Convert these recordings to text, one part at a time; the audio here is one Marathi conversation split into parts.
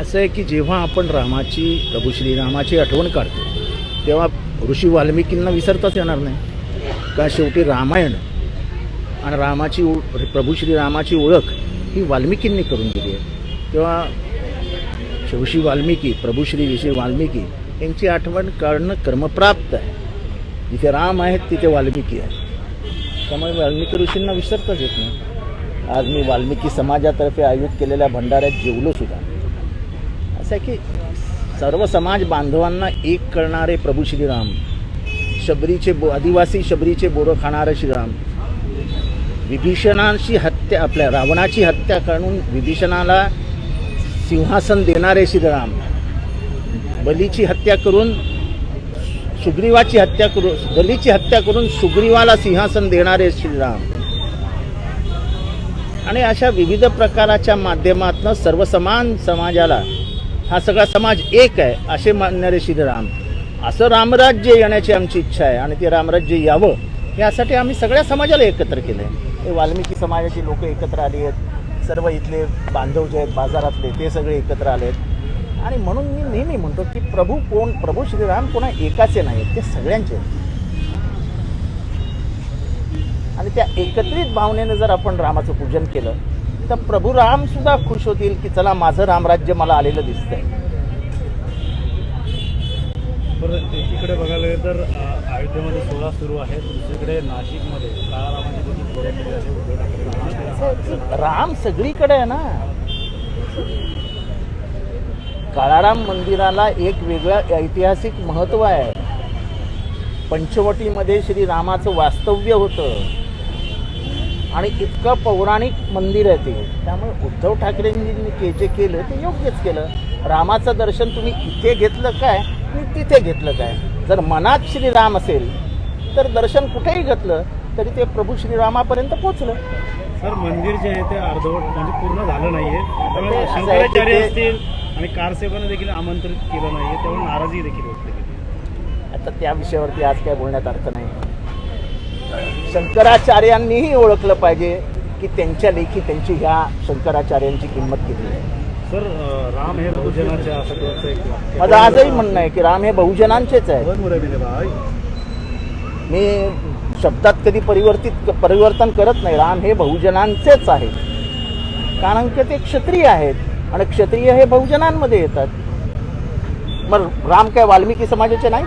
असं आहे की जेव्हा आपण रामाची प्रभू श्रीरामाची आठवण काढतो तेव्हा ऋषी वाल्मिकींना विसरताच येणार नाही. का शेवटी रामायण आणि रामाची प्रभू श्रीरामाची ओळख ही वाल्मिकींनी करून दिली आहे. तेव्हा ऋषी वाल्मिकी प्रभू श्री ऋषी वाल्मिकी यांची आठवण काढणं कर्मप्राप्त आहे. जिथे राम आहेत तिथे वाल्मिकी आहे. त्यामुळे वाल्मिकी ऋषींना विसरताच येत नाही. आज मी वाल्मिकी समाजातर्फे आयोजित केलेल्या भंडाऱ्यात जेवलो सुद्धा. असं आहे की सर्व समाज बांधवांना एक करणारे प्रभू श्रीराम शबरीचे बो आदिवासी शबरीचे बोरं खाणारे श्रीराम. विभीषणांची हत्या आपल्या रावणाची हत्या करून विभीषणाला सिंहासन देणारे श्रीराम. बलीची हत्या करून सुग्रीवाची हत्या करून बलीची हत्या करून सुग्रीवाला सिंहासन देणारे श्रीराम. आणि अशा विविध प्रकाराच्या माध्यमातून सर्वसमान समाजाला हा सगळा समाज एक आहे असे मानणारे श्रीराम असं रामराज्य येण्याची आमची इच्छा आहे आणि ते रामराज्य यावं यासाठी आम्ही सगळ्या समाजाला एकत्र केलं आहे. हे वाल्मिकी समाजाची लोक एकत्र आली आहेत. सर्व इथले बांधव जे आहेत बाजारातले ते सगळे एकत्र आले आहेत. आणि म्हणून मी नेहमी म्हणतो की प्रभू कोण प्रभू श्रीराम कोणा एकाचे नाही आहेत ते सगळ्यांचे आहेत. आणि त्या एकत्रित भावनेनं जर आपण रामाचं पूजन केलं तर प्रभू राम सुद्धा खुश होतील की चला माझं रामराज्य मला आलेलं दिसतंय. बरं एकीकडे बघायला गेलं तर अयोध्येमध्ये सोहळा सुरू आहे. दुसरीकडे नाशिकमध्ये राम सगळीकडे आहे ना. काळाराम मंदिराला एक वेगळं ऐतिहासिक महत्त्व आहे. पंचवटीमध्ये श्रीरामाचं वास्तव्य होतं. आणि इतकं पौराणिक मंदिर आहे ते. त्यामुळे उद्धव ठाकरेंनी के जे केलं ते योग्यच केलं. रामाचं दर्शन तुम्ही इथे घेतलं काय? आणि तिथे घेतलं काय? जर मनात श्रीराम असेल तर दर्शन कुठेही घेतलं तरी ते प्रभू श्रीरामापर्यंत पोचलं सर मंदिर जे आहे ते अर्धवट म्हणजे पूर्ण झालं नाहीये. त्यामुळे आहे शंकराचार्य असतील आणि कारसेवानं देखील आमंत्रित केलं नाहीये त्यामुळे नाराजी देखील केली. आता त्या विषयावरती आज काय बोलण्यात अर्थ नाही. शंकराचार्यांनीही ओळखलं पाहिजे की त्यांच्या लेखी त्यांची ह्या शंकराचार्यांची किंमत किती आहे. सर राम हे बहुजनाचे असं त्यांचं एक वाक्य. माझं आजही म्हणणं आहे की राम हे बहुजनांचेच आहे. मी शब्दात कधी परिवर्तित परिवर्तन करत नाही. राम हे बहुजनांचेच आहे कारण की ते क्षत्रिय आहेत आणि क्षत्रिय हे बहुजनांमध्ये येतात. मग राम काय वाल्मिकी समाजाचे नाही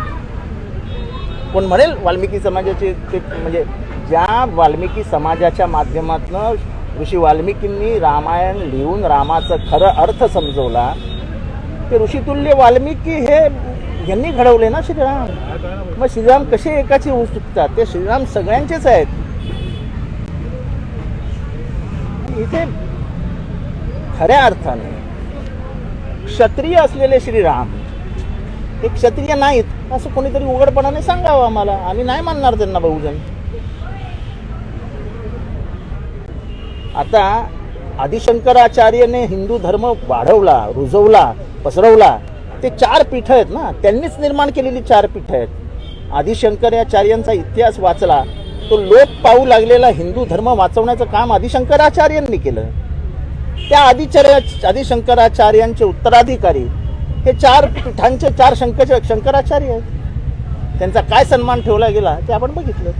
कोण म्हणेल वाल्मिकी समाजाचे ते म्हणजे ज्या वाल्मिकी समाजाच्या माध्यमातून ऋषी वाल्मिकींनी रामायण लिहून रामाचं खरं अर्थ समजवला ते ऋषितुल्य वाल्मिकी हे यांनी घडवले ना श्रीराम? मग श्रीराम कसे एकाचे होऊ चुकतात ते श्रीराम सगळ्यांचेच आहेत. इथे खऱ्या अर्थाने क्षत्रिय असलेले श्रीराम हे क्षत्रिय नाहीत असं कोणीतरी उघडपणाने सांगावं आम्हाला. आम्ही नाही मानणार त्यांना बहुजन. आता आदिशंकराचार्यने हिंदू धर्म वाढवला रुजवला पसरवला ते चार पीठं आहेत ना त्यांनीच निर्माण केलेली चार पीठं आहेत. आदिशंकराचार्यांचा इतिहास वाचला तो लोप पाहू लागलेला हिंदू धर्म वाचवण्याचं काम आदिशंकराचार्यांनी केलं. त्या आदिचर्या आदिशंकराचार्यांचे उत्तराधिकारी हे चार पीठांचे चार शंकर शंकराचार्य आहेत. त्यांचा काय सन्मान ठेवला गेला ते आपण बघितलं.